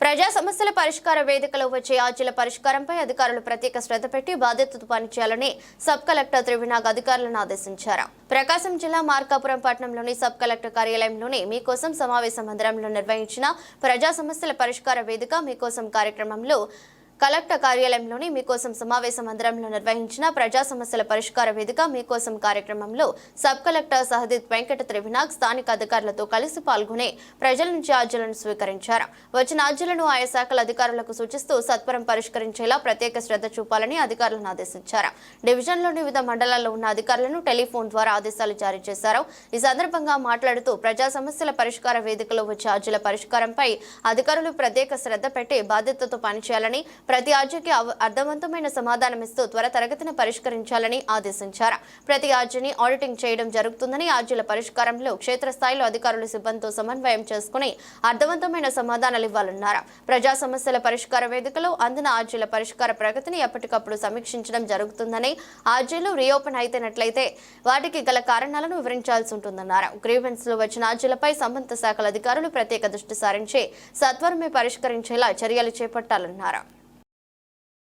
ప్రజా సమస్యల పరిష్కార వేదికలో వచ్చే ఆర్జీల పరిష్కారంపై అధికారులు ప్రత్యేక శ్రద్ధ పెట్టి బాధ్యతతో పనిచేయాలని సబ్ కలెక్టర్ త్రివినాగ్ అధికారులను ఆదేశించారు. ప్రకాశం జిల్లా మార్కాపురం పట్టణంలోని సబ్ కలెక్టర్ కార్యాలయంలోని మీకోసం సమావేశ మందిరంలో నిర్వహించిన ప్రజా సమస్యల పరిష్కార వేదిక మీకోసం కార్యక్రమంలో కలెక్టర్ కార్యాలయంలోని మీకోసం సమావేశ మందిరంలో నిర్వహించిన ప్రజా సమస్యల పరిష్కార వేదిక మీకోసం కార్యక్రమంలో సబ్ కలెక్టర్ సహదిత్ వెంకట త్రివినాగ్ స్థానిక అధికారులతో కలిసి పాల్గొని ప్రజల నుంచి ఆర్జీలను స్వీకరించారు. వచ్చిన ఆర్జులను ఆయా శాఖల అధికారులకు సూచిస్తూ సత్వరం పరిష్కరించేలా ప్రత్యేక శ్రద్ధ చూపాలని అధికారులను ఆదేశించారు. డివిజన్లోని వివిధ మండలాల్లో ఉన్న అధికారులను టెలిఫోన్ ద్వారా ఆదేశాలు జారీ చేశారు. ఈ సందర్భంగా మాట్లాడుతూ ప్రజా సమస్యల పరిష్కార వేదికలో వచ్చే ఆర్జుల పరిష్కారంపై అధికారులు ప్రత్యేక శ్రద్ధ పెట్టి బాధ్యతతో పనిచేయాలని ప్రతి ఆర్జీకి అవ- అర్థవంతమైన సమాధానం ఇస్తూ త్వర తరగతిని పరిష్కరించాలని ఆదేశించారు. ప్రతి ఆర్జీని ఆడిటింగ్ చేయడం జరుగుతుందని ఆర్జీల పరిష్కారంలో క్షేత్రస్థాయిలో అధికారులు సిబ్బందితో సమన్వయం చేసుకుని అర్థవంతమైన సమాధానాలు ఇవ్వాలన్నారు. ప్రజా సమస్యల పరిష్కార వేదికలో అందిన ఆర్జీల పరిష్కార ప్రగతిని ఎప్పటికప్పుడు సమీక్షించడం జరుగుతుందని ఆర్జీలు రీఓపెన్ అయితేనట్లయితే వాటికి గల కారణాలను వివరించాల్సి ఉంటుందన్నారు. గ్రీవెన్స్లో వచ్చిన ఆర్జీలపై సంబంధిత శాఖల అధికారులు ప్రత్యేక దృష్టి సారించి సత్వరమే పరిష్కరించేలా చర్యలు చేపట్టాలన్నారు.